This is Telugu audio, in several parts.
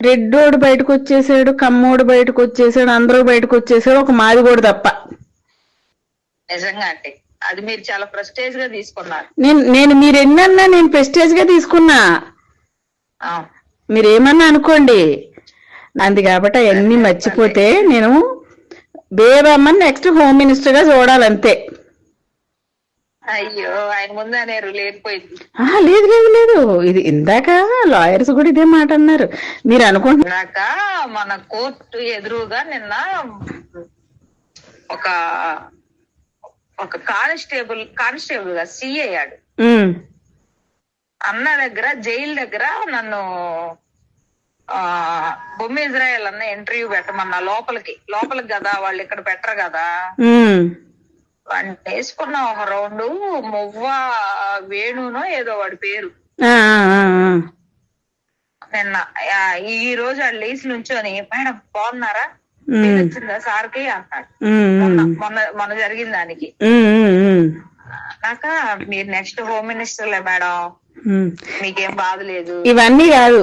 రెడ్డోడు బయటకు వచ్చేసాడు కమ్మోడు బయటకు వచ్చేసాడు అందరూ బయటకు వచ్చేసాడు ఒక మాదిగోడు తప్ప. నిజంగా అంటే అది మీరు చాలా ప్రెస్టేజ్గా తీసుకున్నారు. నేను నేను మీరు ఎన్నన్నా నేను ప్రెస్టేజ్గా తీసుకున్నా. మీరు ఏమన్నా అనుకోండి. అంది కాబట్టి అవన్నీ మర్చిపోతే నేను బేబమ్మని నెక్స్ట్ హోమ్ మినిస్టర్గా చూడాలంతే. అయ్యో ఆయన ముందు అనేరు లేకపోయింది లేదు లేదు లేదు. ఇది ఇందాక లాయర్స్ కూడా ఇదే మాట అన్నారు. మీరు అనుకుంటున్నారు నాక మన కోర్టు ఎదురుగా నిన్న ఒక ఒక కానిస్టేబుల్ కానిస్టేబుల్గా సి అయ్యాడు. అన్న దగ్గర జైలు దగ్గర నన్ను ఆ బొమ్మ ఇజ్రాయల్ అన్న ఇంటర్వ్యూ పెట్టమన్నా లోపలికి. లోపలికి కదా వాళ్ళు ఇక్కడ పెట్టరు కదా. వాడిని వేసుకున్న ఒక రౌండ్ మువ్వ వేణునో ఏదో వాడి పేరు. నిన్న ఈ రోజు వాడు లేచి నుంచొని మేడం బాగున్నారా? వచ్చిందా సార్కి? అన్నాడు మొన్న మొన్న జరిగిన దానికి. నాక మీరు నెక్స్ట్ హోమ్ మినిస్టర్లే మేడం. మీకేం బాధ లేదు ఇవన్నీ కాదు.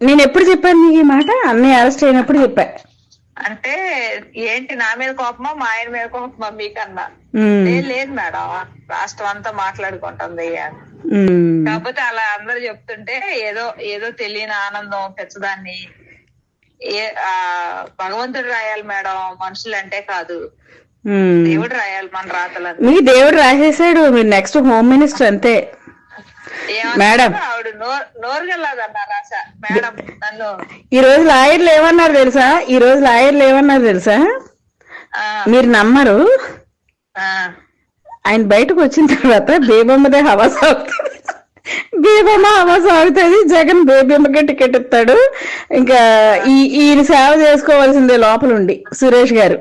నేను ఎప్పుడు చెప్పాను నీకు ఈ మాట? అన్నయ్య అరెస్ట్ అయినప్పుడు చెప్పా. అంటే ఏంటి నా మీద కోపమా? మా ఆయన మీద కోపమా? మీకన్నా. "లేదు, మేడం. రాష్ట్రం అంతా మాట్లాడుకుంటుంది కాకపోతే అలా అందరు చెప్తుంటే ఏదో ఏదో తెలియని ఆనందం పెచ్చదాన్ని ఏ భగవంతుడు రాయాలి మేడం. మనుషులు అంటే కాదు. దేవుడు రాయాలి మన రాతలని మీ దేవుడు రాసేసాడు. మీరు నెక్స్ట్ హోమ్ మినిస్టర్ అంతే. మేడం. ఈ రోజు లాయర్లు ఏమన్నారు తెలుసా? ఈ రోజు లాయర్లు ఏమన్నారు తెలుసా? మీరు నమ్మరు. ఆ. ఆయన బయటకు వచ్చిన తర్వాత బేబమ్మదే హవా సాగుతుంది. బేబమ్మ హవా సాగుతుంది. జగన్ బేబమ్మకే టికెట్ ఇస్తాడు. ఇంకా ఈ ఈయన సేవ చేసుకోవాల్సిందే లోపల ఉండి సురేష్ గారు.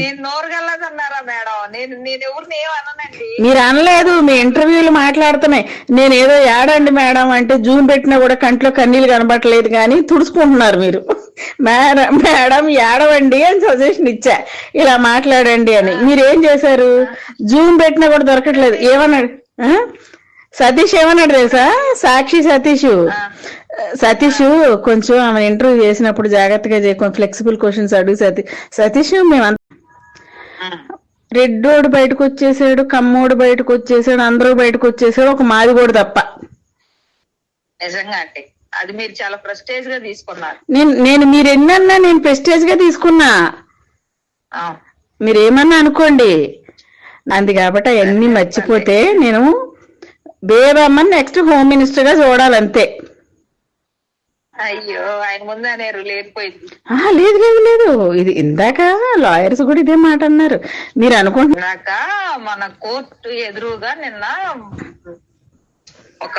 నేను నోరు గెల్లదన్నారా మేడం? నేను నేను ఎవరిని ఏమన్నానండి మీరు అనలేదు మీ ఇంటర్వ్యూలు మాట్లాడుతున్నాయి. నేను ఏదో ఏడండి మేడం అంటే జూమ్ పెట్టినా కూడా కంట్లో కన్నీళ్ళు కనబట్టలేదు కానీ తుడుచుకుంటున్నారు మీరు. మేడం మేడం ఏడవండి అని సజెషన్ ఇచ్చా. ఇలా మాట్లాడండి అని. మీరు ఏం చేశారు? జూమ్ పెట్టినా కూడా దొరకట్లేదు. ఏమన్నాడు? సతీష్ ఏమన్నాడు తెలుసా? సాక్షి సతీష్. సతీష్ కొంచెం ఆమె ఇంటర్వ్యూ చేసినప్పుడు జాగ్రత్తగా చేయ. కొంచెం ఫ్లెక్సిబుల్ క్వశ్చన్స్ అడుగు సతీ. సతీష్ మేము. రెడ్డోడు బయటకు వచ్చేసాడు కమ్మోడు బయటకు వచ్చేసాడు అందరూ బయటకు వచ్చేసాడు ఒక మాదిగోడు తప్ప. నిజంగా అంటే అది మీరు చాలా ప్రెస్టేజ్గా తీసుకున్నారు. నేను నేను మీరు ఎన్నన్నా నేను ప్రెస్టేజ్గా తీసుకున్నా. మీరు ఏమన్నా అనుకోండి. అంది కాబట్టి అవన్నీ మర్చిపోతే నేను బేబమ్మని నెక్స్ట్ హోమ్ మినిస్టర్గా చూడాలంతే. అయ్యో ఆయన ముందు అనేరు లేకపోయింది ఆహా, లేదు లేదు లేదు. ఇది ఇందాక లాయర్స్ కూడా ఇదే మాట అన్నారు. మీరు అనుకుంటున్నారు నాక మన కోర్టు ఎదురుగా నిన్న ఒక